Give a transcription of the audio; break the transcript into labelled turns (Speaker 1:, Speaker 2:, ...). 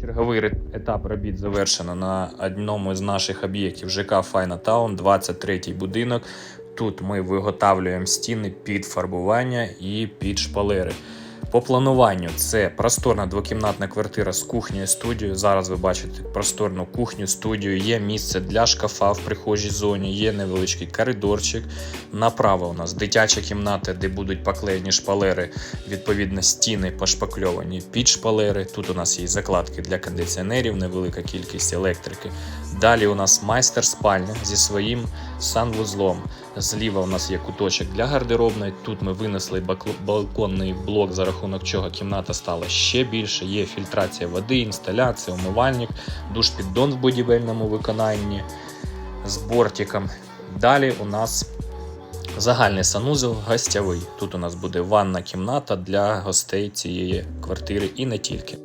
Speaker 1: Черговий етап робіт завершено на одному з наших об'єктів ЖК Файна Таун, 23-й будинок. Тут ми виготовлюємо стіни під фарбування і під шпалери. По плануванню це просторна двокімнатна квартира з кухнею студією. Зараз ви бачите просторну кухню студію. Є місце для шкафа в прихожій зоні, є невеличкий коридорчик. Направо у нас дитяча кімната, де будуть поклеєні шпалери, відповідно, стіни пошпакльовані під шпалери. Тут у нас є закладки для кондиціонерів, невелика кількість електрики. Далі у нас майстер спальня зі своїм санвузлом. Зліва у нас є куточок для гардеробної. Тут ми винесли балконний блок, за рахунок чого кімната стала ще більше. Є фільтрація води, інсталяція, умивальник, душ піддон в будівельному виконанні з бортиком. Далі у нас загальний санузел гостєвий. Тут у нас буде ванна кімната для гостей цієї квартири і не тільки.